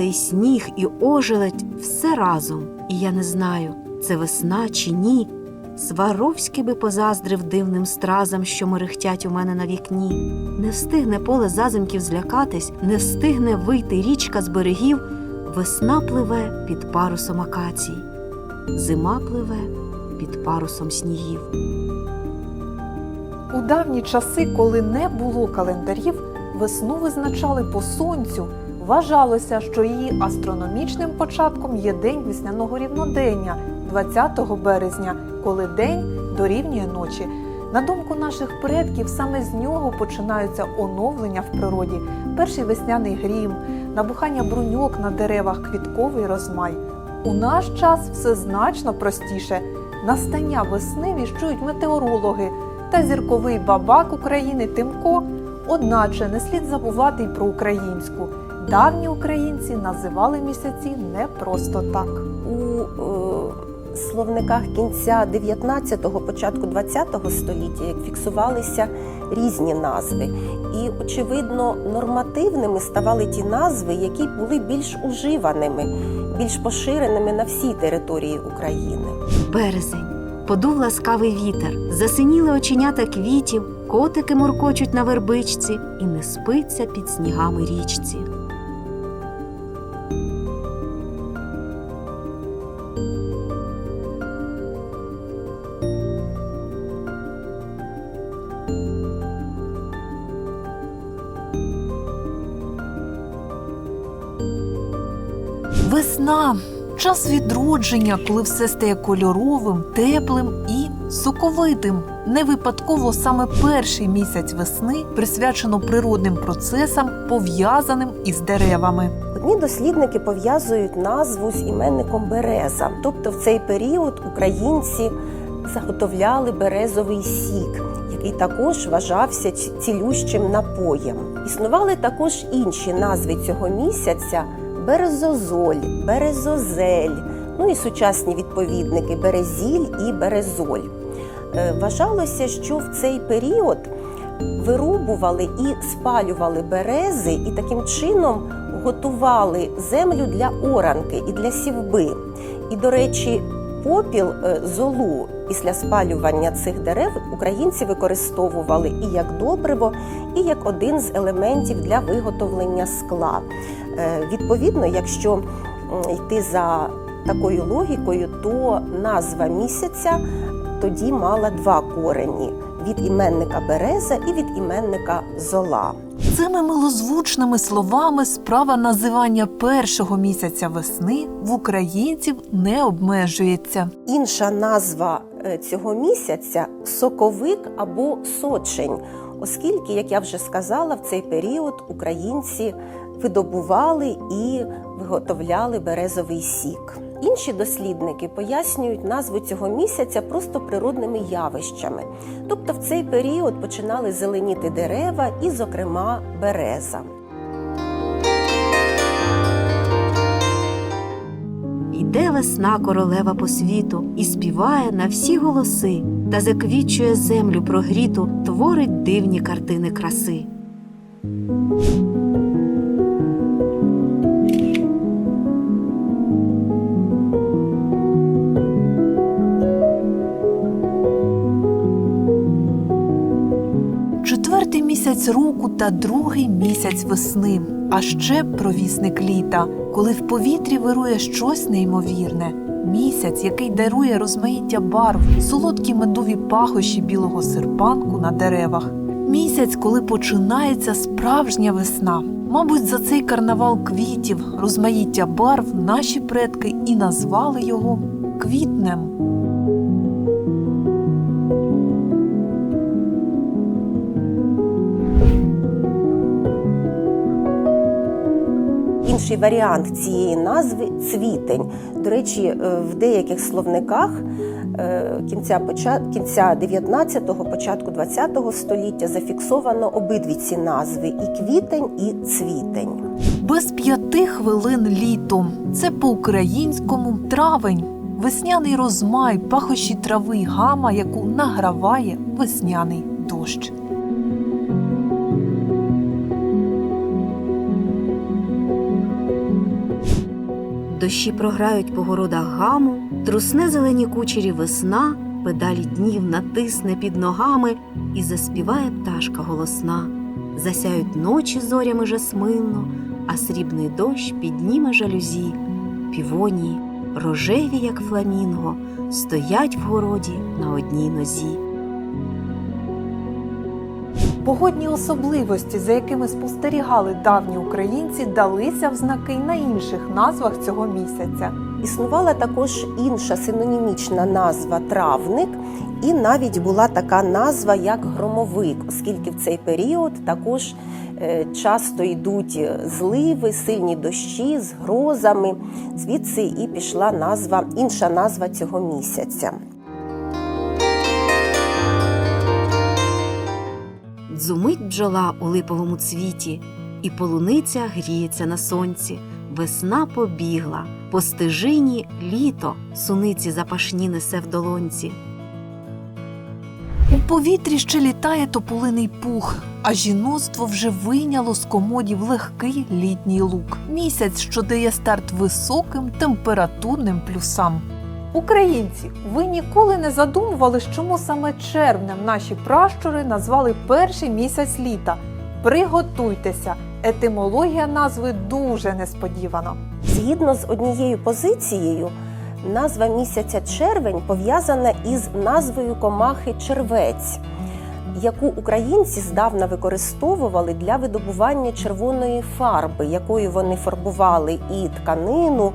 І сніг, і ожеледь все разом. І я не знаю, це весна чи ні. Сваровський би позаздрив дивним стразам, що мерехтять у мене на вікні. Не встигне поле зазимків злякатись, не встигне вийти річка з берегів. Весна пливе під парусом акацій, зима пливе під парусом снігів. У давні часи, коли не було календарів, весну визначали по сонцю. Вважалося, що її астрономічним початком є день весняного рівнодення 20 березня, коли день дорівнює ночі. На думку наших предків, саме з нього починаються оновлення в природі, перший весняний грім, набухання бруньок на деревах, квітковий розмай. У наш час все значно простіше. Настання весни віщують метеорологи та зірковий бабак України Тимко. Одначе не слід забувати й про українську. Давні українці називали місяці не просто так. у е, словниках кінця 19-го, початку 20-го століття як фіксувалися різні назви. І, очевидно, нормативними ставали ті назви, які були більш уживаними, більш поширеними на всій території України. Березень. Подув ласкавий вітер, засиніли оченята квітів, котики муркочуть на вербичці і не спиться під снігами річці. Весна час відродження, коли все стає кольоровим, теплим і соковитим. Не випадково саме перший місяць весни присвячено природним процесам, пов'язаним із деревами. Одні дослідники пов'язують назву з іменником береза, тобто в цей період українці заготовляли березовий сік, який також вважався цілющим напоєм. Існували також інші назви цього місяця: березозоль, березозель, ну і сучасні відповідники березіль і березоль. Е, Вважалося, що в цей період вирубували і спалювали берези, і таким чином готували землю для оранки і для сівби. І, до речі, попіл е, золу після спалювання цих дерев українці використовували і як добриво, і як один з елементів для виготовлення скла. Е, Відповідно, якщо йти за такою логікою, то назва місяця тоді мала два корені від іменника береза і від іменника зола. Цими милозвучними словами справа називання першого місяця весни в українців не обмежується. Інша назва е, цього місяця соковик або сочень, оскільки, як я вже сказала, в цей період українці видобували і виготовляли березовий сік. Інші дослідники пояснюють назву цього місяця просто природними явищами. Тобто в цей період починали зеленіти дерева і, зокрема, береза. Йде весна королева по світу і співає на всі голоси та заквічує землю прогріту, творить дивні картини краси. Місяць року та другий місяць весни, а ще провісник літа, коли в повітрі вирує щось неймовірне. Місяць, який дарує розмаїття барв, солодкі медові пахощі білого серпанку на деревах. Місяць, коли починається справжня весна. Мабуть, за цей карнавал квітів, розмаїття барв наші предки і назвали його квітнем. Інший варіант цієї назви цвітень. До речі, е, в деяких словниках е, кінця, кінця 19-го, початку 20-го століття зафіксовано обидві ці назви і квітень, і цвітень. Без п'яти хвилин літо. Це по-українському травень. Весняний розмай, пахощі трави, гама, яку награває весняний дощ. Дощі програють по городах гаму, трусне зелені кучері весна, педалі днів натисне під ногами і заспіває пташка голосна. Засяють ночі зорями жасминно, а срібний дощ підніме жалюзі. Півонії, рожеві, як фламінго, стоять в городі на одній нозі. Погодні особливості, за якими спостерігали давні українці, далися в знаки на інших назвах цього місяця. Існувала також інша синонімічна назва травник, і навіть була така назва як громовик, оскільки в цей період також е, часто йдуть зливи, сильні дощі з грозами. Звідси і пішла назва, інша назва цього місяця. Дзумить бджола у липовому цвіті, і полуниця гріється на сонці. Весна побігла, по стежині літо, суниці запашні несе в долонці. У повітрі ще літає тополиний пух, а жіноцтво вже вийняло з комодів легкий літній лук. Місяць, що дає старт високим температурним плюсам. Українці, ви ніколи не задумувались, чому саме червнем наші пращури назвали перший місяць літа. Приготуйтеся, етимологія назви дуже несподівана. Згідно з однією позицією, назва місяця червень пов'язана із назвою комахи червець, яку українці здавна використовували для видобування червоної фарби, якою вони фарбували і тканину,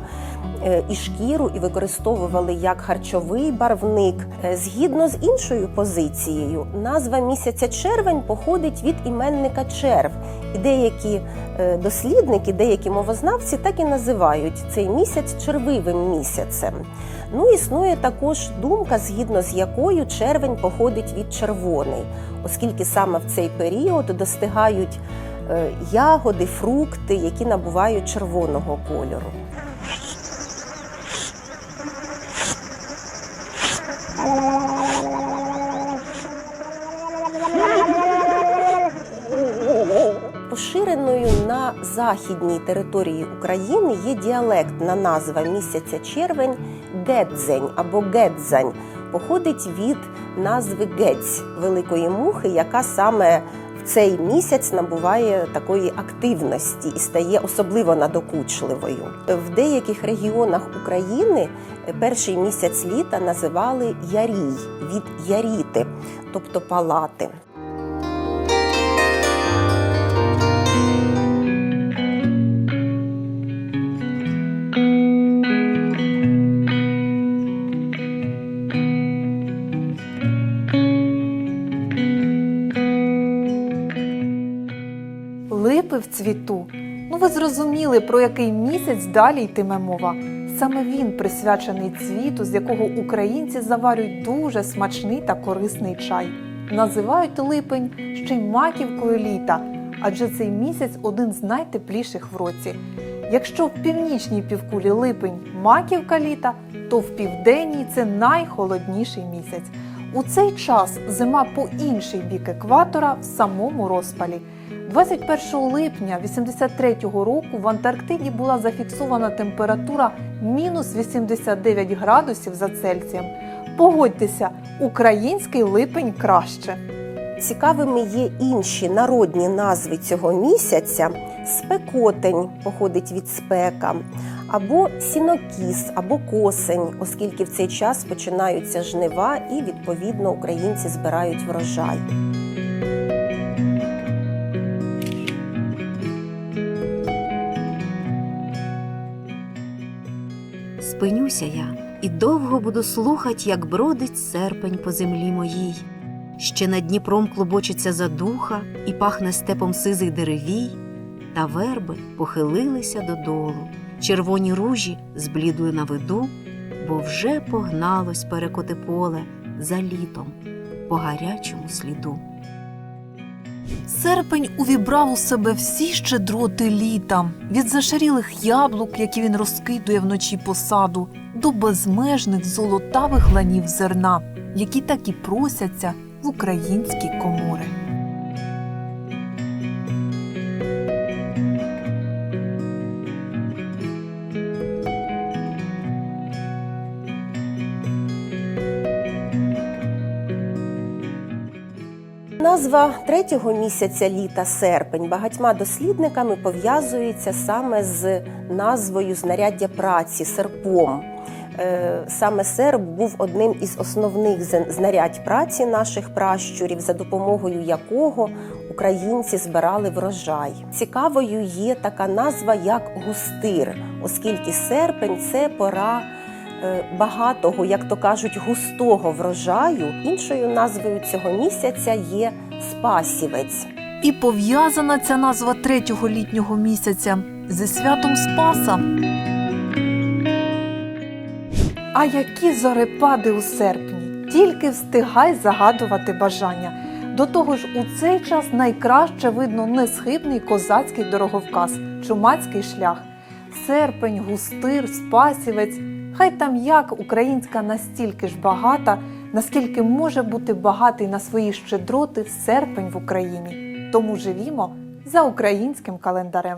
і шкіру, і використовували як харчовий барвник. Е, Згідно з іншою позицією, назва місяця червень походить від іменника черв, і деякі е, дослідники, деякі мовознавці так і називають цей місяць червивим місяцем. Ну, існує також думка, згідно з якою червень походить від червоний, оскільки саме в цей період достигають е, ягоди, фрукти, які набувають червоного кольору. Поширеною на західній території України є діалектна назва місяця червень гедзень або гедзань. Походить від назви гець великої мухи, яка саме цей місяць набуває такої активності і стає особливо надокучливою. В деяких регіонах України перший місяць літа називали ярій від яріти, тобто палати. В цвіту. Ну ви зрозуміли, про який місяць далі йтиме мова. Саме він присвячений цвіту, з якого українці заварюють дуже смачний та корисний чай. Називають липень ще й маківкою літа, адже цей місяць один з найтепліших в році. Якщо в північній півкулі липень маківка літа, то в південній це найхолодніший місяць. У цей час зима по інший бік екватора в самому розпалі. 21 липня 83-го року в Антарктиді була зафіксована температура мінус 89 градусів за Цельсієм. Погодьтеся, український липень краще. Цікавими є інші народні назви цього місяця. Спекотень походить від спека, або сінокіс, або косень, оскільки в цей час починаються жнива і відповідно українці збирають врожай. Спинюся я і довго буду слухать, як бродить серпень по землі моїй. Ще над Дніпром клубочиться задуха і пахне степом сизий деревій, та верби похилилися додолу, червоні ружі зблідли на виду, бо вже погналось перекоти поле за літом по гарячому сліду. Серпень увібрав у себе всі щедроти літа, від зашарілих яблук, які він розкидує вночі по саду, до безмежних золотавих ланів зерна, які так і просяться в українські комори. Назва третього місяця літа серпень багатьма дослідниками пов'язується саме з назвою знаряддя праці серпом. Е, Саме серп був одним із основних знарядь праці наших пращурів, за допомогою якого українці збирали врожай. Цікавою є така назва, як густир, оскільки серпень це пора багатого, як то кажуть, густого врожаю. Іншою назвою цього місяця є спасівець. І пов'язана ця назва третього літнього місяця зі святом Спаса. А які зорепади у серпні! Тільки встигай загадувати бажання. До того ж, у цей час найкраще видно несхибний козацький дороговказ, чумацький шлях. Серпень, густир, спасівець. Хай там як українська настільки ж багата, наскільки може бути багатий на свої щедроти серпень в Україні. Тому живімо за українським календарем.